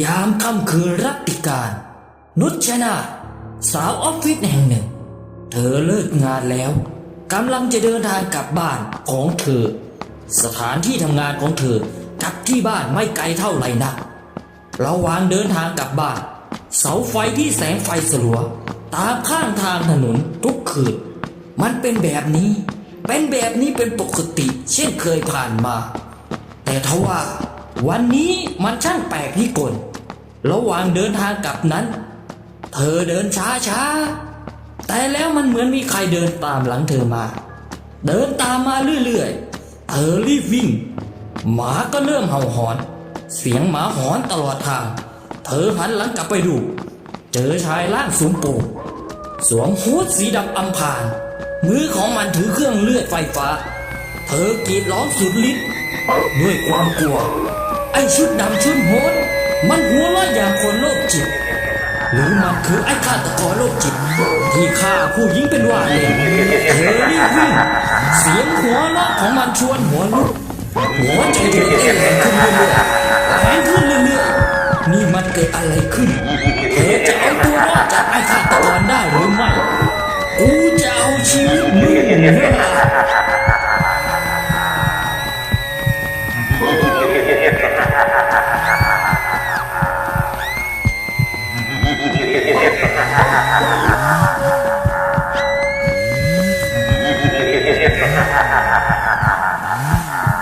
ยามค่ำคืนรัตติการ นุชนาสาวออฟฟิศแห่งหนึ่ง เธอเลิกงานแล้วกำลังจะเดินทางกลับบ้านของเธอ สถานที่ทำงานของเธอกับที่บ้านไม่ไกลเท่าไหร่นักระหว่างเดินทางกลับบ้าน เสาไฟที่แสงไฟสลัว ตามข้างทางถนนทุกคืนมันเป็นแบบนี้ เป็นแบบนี้เป็นปกติเช่นเคยผ่านมา แต่ทว่า วันนี้มันช่างแปลกพิกล ระหว่างเดินทางกลับนั้น เธอเดินช้าช้าแต่แล้วมันเหมือนมีใครเดินตามหลังเธอมา เดินตามมาเรื่อยๆ เธอรีบวิ่ง หมาก็เริ่มเห่าหอน เสียงหมาหอนตลอดทาง เธอหันหลังกลับไปดู เจอชายร่างสูงโปร่งสวมฮูดสีดำอำพรางมือของมันถือเครื่องเลือดไฟฟ้า เธอกรีดร้องสุดฤทธิ์ด้วยความกลัว ไอ้ชุดดำชุดโหด มันหัวเราะอย่างคนโรคจิต หรือมันคือไอ้ฆาตกรโรคจิต ที่ฆ่าผู้หญิงเป็นว่าเลยเธอรีบวิ่งเสียงหัวเราะของมันชวนหัวลุกหัวใจเธอเต้นแรงขึ้นเรื่อยๆแรงขึ้นเรื่อยๆนี่มันเกิดอะไรขึ้นเธอจะเอาตัวรอดจากไอ้ฆาตกรได้หรือไม่กูจะเอาชีวิตมึงเ Ha ha ha ha ha!